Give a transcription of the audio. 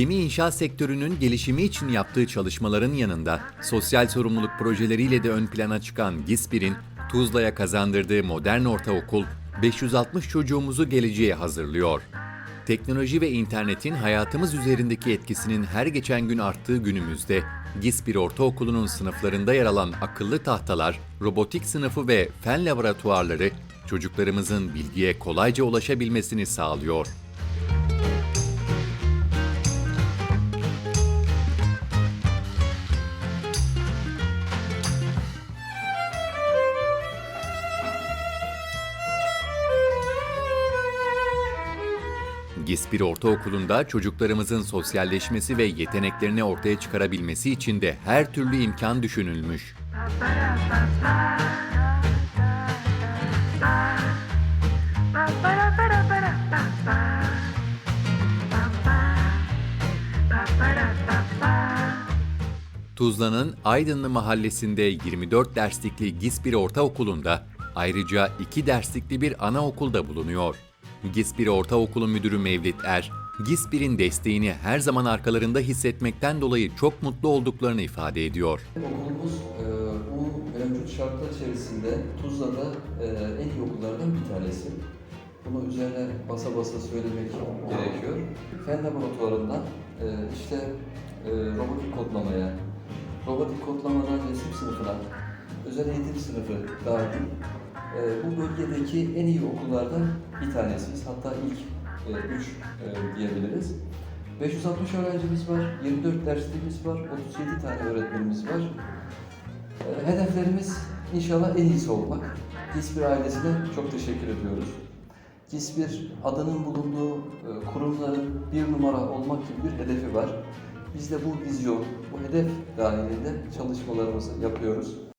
Gemi inşaat sektörünün gelişimi için yaptığı çalışmaların yanında sosyal sorumluluk projeleriyle de ön plana çıkan GİSBİR'in Tuzla'ya kazandırdığı modern ortaokul 560 çocuğumuzu geleceğe hazırlıyor. Teknoloji ve internetin hayatımız üzerindeki etkisinin her geçen gün arttığı günümüzde GİSBİR Ortaokulu'nun sınıflarında yer alan akıllı tahtalar, robotik sınıfı ve fen laboratuvarları çocuklarımızın bilgiye kolayca ulaşabilmesini sağlıyor. GİSBİR Ortaokulu'nda çocuklarımızın sosyalleşmesi ve yeteneklerini ortaya çıkarabilmesi için de her türlü imkan düşünülmüş. Tuzla'nın Aydınlı mahallesinde 24 derslikli GİSBİR Ortaokulu'nda ayrıca 2 derslikli bir anaokulda bulunuyor. GİSBİR Ortaokulu Müdürü Mevlit Er, GİSBİR'in desteğini her zaman arkalarında hissetmekten dolayı çok mutlu olduklarını ifade ediyor. Okulumuz e, bu mevcut şartlar içerisinde Tuzla'da e, en iyi okullardan bir tanesi. Bunu üzerine basa basa söylemek gerekiyor. Fen laboratuvarından e, işte robotik kodlamaya, robotik kodlamadan resim sınıfına, özel eğitim sınıfı dahil e, bu bölgedeki en iyi okullardan bir tanesiyiz. Hatta ilk 3 diyebiliriz. 560 öğrencimiz var, 24 dersliğimiz var, 37 tane öğretmenimiz var. E, Hedeflerimiz inşallah en iyisi olmak. GİSBİR ailesine çok teşekkür ediyoruz. GİSBİR adının bulunduğu e, kurumların bir numara olmak gibi bir hedefi var. Biz de bu vizyon, bu hedef dahilinde çalışmalarımızı yapıyoruz.